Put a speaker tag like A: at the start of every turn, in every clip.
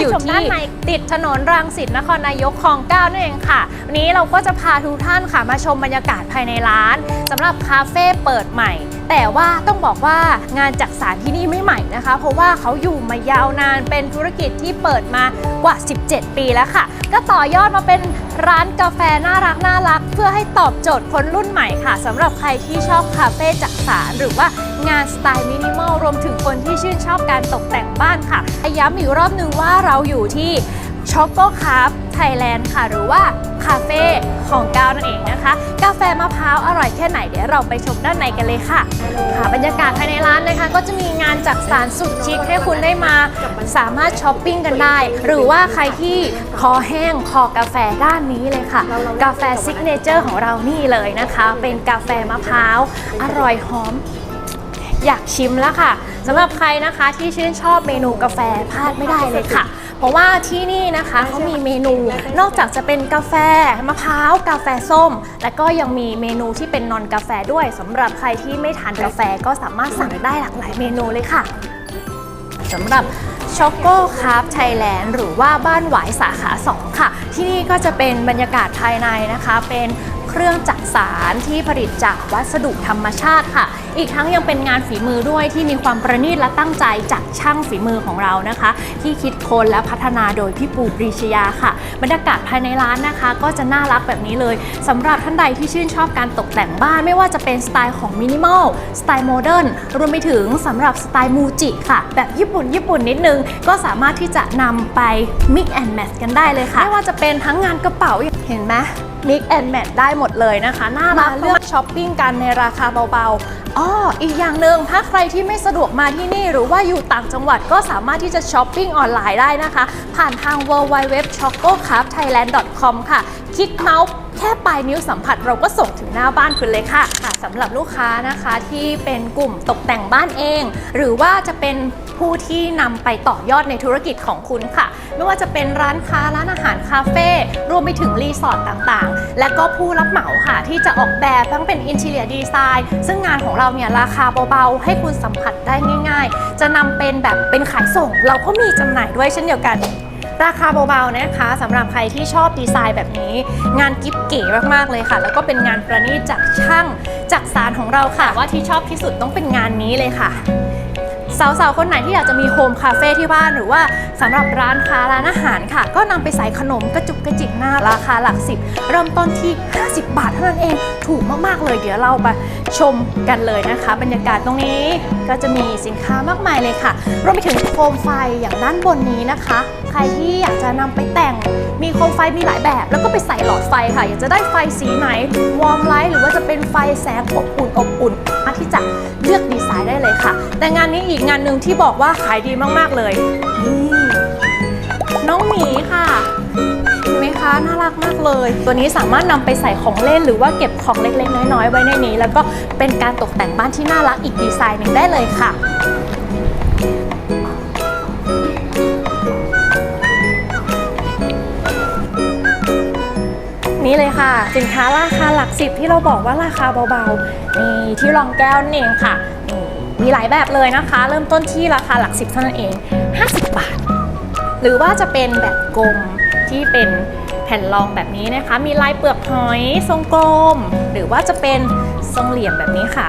A: อยู่
B: ชม
A: ที่
B: ด้านใน
A: ติดถนนรังสิตนครนายกคลองเก้านั่นเองค่ะ วันนี้เราก็จะพาทุกท่านค่ะมาชมบรรยากาศภายในร้านสำหรับคาเฟ่เปิดใหม่ แต่ว่าต้องบอกว่างานจักสารที่นี่ไม่ใหม่นะคะ เพราะว่าเขาอยู่มายาวนานเป็นธุรกิจที่เปิดมากว่า 17 ปีแล้วค่ะ ก็ต่อยอดมาเป็นร้านกาแฟน่ารักน่ารัก เพื่อให้ตอบโจทย์คนรุ่นใหม่ค่ะสำหรับใครที่ชอบคาเฟ่จักสารหรือว่างานสไตล์มินิมอลรวมถึงคนที่ชื่นชอบการตกแต่งบ้านค่ะย้ำอีกรอบหนึ่งว่าเราอยู่ที่ ช็อกโกคาร์ฟไทยแลนด์ค่ะ หรือว่าคาเฟ่ของก้าวนั่นเองนะคะ กาแฟมะพร้าวอร่อยแค่ไหนเดี๋ยวเราไปชมด้านในกันเลยค่ะ ค่ะ บรรยากาศภายในร้านนะคะ ก็จะมีงานจักสารสุดชิคให้คุณได้มาสามารถช้อปปิ้งกันได้ หรือว่าใครที่คอแห้งคอกาแฟด้านนี้เลยค่ะ กาแฟซิกเนเจอร์ของเรานี่เลยนะคะ เป็นกาแฟมะพร้าวอร่อยหอมอยากชิมแล้วค่ะสำหรับใครนะคะที่ชื่นชอบเมนูกาแฟพลาดไม่ได้เลยค่ะ เพราะว่าที่นี่นะคะเขามีเมนู นอกจากจะเป็นกาแฟมะพร้าวกาแฟส้ม และก็ยังมีเมนูที่เป็นนอนกาแฟด้วยสำหรับใครที่ไม่ทานกาแฟก็สามารถสั่งได้หลากหลายเมนูเลยค่ะสำหรับช็อกโก้คาร์ฟไทยแลนด์หรือว่าบ้านหวายสาขา 2 ค่ะ ที่นี่ก็จะเป็นบรรยากาศภายในนะคะ เป็น เครื่องจักสารที่ผลิตจากวัสดุธรรมชาติค่ะ อีกทั้งยังเป็นงานฝีมือด้วยที่มีความประณีตและตั้งใจจากช่างฝีมือของเรานะคะ ที่คิดค้นและพัฒนาโดยพี่ปูปรีชยาค่ะ บรรยากาศภายในร้านนะคะ ก็จะน่ารักแบบนี้เลยสำหรับท่านใดที่ชื่นชอบการตกแต่งบ้านไม่ว่าจะเป็นสไตล์ของมินิมอลสไตล์โมเดิร์นรวมไปถึงสำหรับสไตล์มูจิค่ะ แบบญี่ปุ่นญี่ปุ่นนิดนึง ก็สามารถที่จะนำไป mix and match กันได้เลยค่ะไม่ว่าจะเป็นทั้งงานกระเป๋าเห็นไหม mix and match ได้หมดเลยนะคะ น่ารักเลือกช้อปปิ้งกันในราคาเบาๆอ้ออีกอย่างหนึ่งถ้าใครที่ไม่สะดวกมาที่นี่หรือว่าอยู่ต่างจังหวัดก็สามารถที่จะช้อปปิ้งออนไลน์ได้นะคะ ผ่านทาง w w w c h o c o c r a f t h a i l a n d c o m ค่ะ คลิกเมาส์แค่ปลายนิ้วสัมผัสเราก็ส่งถึงหน้าบ้านคุณเลยค่ะค่ะสำหรับลูกค้านะคะที่เป็นกลุ่มตกแต่งบ้านเอง หรือว่าจะเป็น ผู้ที่นำไปต่อยอดในธุรกิจของคุณค่ะ ไม่ว่าจะเป็นร้านค้าร้านอาหารคาเฟ่รวมไปถึงรีสอร์ทต่างๆ และก็ผู้รับเหมาค่ะ ที่จะออกแบบทั้งเป็นอินเท i รียดีไซน์ซึ่งงานของเราเนี่ยราคาเบาๆ ให้คุณสัมผัสได้ง่าย ๆ จะนำเป็นแบบเป็นขายส่ง เราก็มีจำหน่ายด้วยเช่นเดียวกันราคาเบาๆนะคะสำหรับใครที่ชอบดีไซน์แบบนี้ งานกิฟเก๋มากๆเลยค่ะ แล้วก็เป็นงานประณีตจากช่างจากสารของเราค่ะ ว่าที่ชอบที่สุดต้องเป็นงานนี้เลยค่ะ สาวๆ คนไหนที่อยากจะมีโฮมคาเฟ่ที่บ้านหรือว่าสำหรับร้านค้าร้านอาหารค่ะ ก็นำไปใส่ขนมกระจุกกระจิกหน้าราคาหลักสิบเริ่มต้นที่ 50 บาทเท่านั้นเองถูกมากๆเลย เดี๋ยวเราไปชมกันเลยนะคะ บรรยากาศตรงนี้ก็จะมีสินค้ามากมายเลยค่ะรวมไปถึงโคมไฟอย่างด้านบนนี้นะคะ ใครที่อยากจะนำไปแต่งมีโคมไฟมีหลายแบบ แล้วก็ไปใส่หลอดไฟค่ะ อยากจะได้ไฟสีไหนวอร์มไลท์หรือว่าจะเป็นไฟแสงอบอุ่นอบอุ่นมาที่จะเลือกดีไซ น์ได้เลยค่ะ แต่งานนี้อีกงานหนึ่งที่บอกว่าขายดีมากๆเลยนี่น้องหมีค่ะเห็นไหมคะน่ารักมากเลย ตัวนี้สามารถนำไปใส่ของเล่นหรือว่าเก็บของเล็กๆ น้อยๆ ไว้ในนี้ แล้วก็เป็นการตกแต่งบ้านที่น่ารักอีกดีไซน์หนึ่งได้เลยค่ะนี่เลยค่ะ สินค้าราคาหลักสิบที่เราบอกว่าราคาเบาๆนี่ที่รองแก้วนั่นเองค่ะนี่ มีหลายแบบเลยนะคะ เริ่มต้นที่ราคาหลักสิบเท่านั้นเอง 50 บาท หรือว่าจะเป็นแบบกลมที่เป็นแผ่นรองแบบนี้นะคะ มีลายเปลือกหอยทรงกลม หรือว่าจะเป็นทรงเหลี่ยมแบบนี้ค่ะ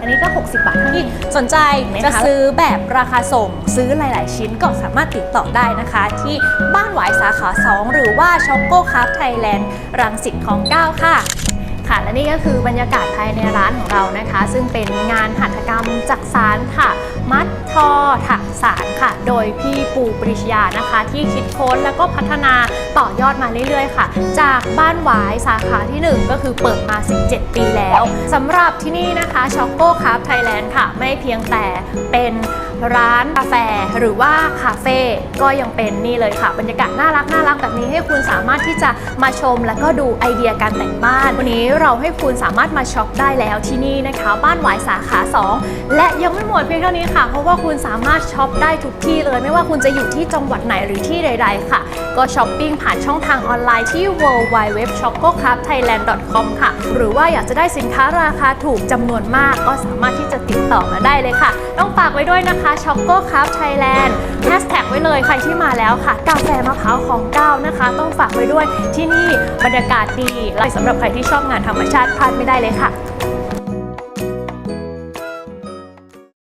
A: อันนี้ก็ 60 บาทเท่านี้สนใจจะซื้อแบบราคาส่งซื้อหลาย ๆ ชิ้นก็สามารถติดต่อได้นะคะ ที่บ้านหวายสาขา 2 หรือว่าช็อกโกคาร์ฟไทยแลนด์รังสิตของ 9 ค่ะ ค่ะ และนี่ก็คือบรรยากาศภายในร้านของเรานะคะ ซึ่งเป็นงานหัตถกรรมจักสารค่ะ มัดทอถักสารค่ะ โดยพี่ปูปริชยานะคะ ที่คิดค้นแล้วก็พัฒนาต่อยอดมาเรื่อยๆค่ะ จากบ้านหวายสาขาที่ 1 ก็คือเปิดมา 17 ปีแล้วสำหรับที่นี่นะคะช็อกโกคาร์ฟไทยแลนด์ค่ะ ไม่เพียงแต่เป็น ร้านกาแฟหรือว่าคาเฟ่ก็ยังเป็นนี่เลยค่ะ บรรยากาศน่ารักน่ารักแบบนี้ให้คุณสามารถที่จะมาชม แล้วก็ดูไอเดียการแต่งบ้าน วันนี้เราให้คุณสามารถมาช็อปได้แล้วที่นี่นะคะ บ้านหวายสาขา 2 และยังไม่หมดเพียงเท่านี้ค่ะ เพราะว่าคุณสามารถช็อปได้ทุกที่เลย ไม่ว่าคุณจะอยู่ที่จังหวัดไหนหรือที่ใด ๆ ค่ะ ก็ช้อปปิ้งผ่านช่องทางออนไลน์ที่ www.chococraftthailand.com ค่ะ หรือว่าอยากจะได้สินค้าราคาถูกจำนวนมาก ก็สามารถที่จะติดต่อมาได้เลยค่ะ ต้องฝากไว้ด้วยนะคะ Choco Craft Thailand แฮชแท็กไว้เลยใครที่มาแล้วค่ะ กาแฟมะพร้าวของก้าวนะคะ ต้องฝากไว้ด้วยที่นี่บรรยากาศดีและสำหรับใครที่ชอบงานธรรมชาติพลาดไม่ได้เลยค่ะ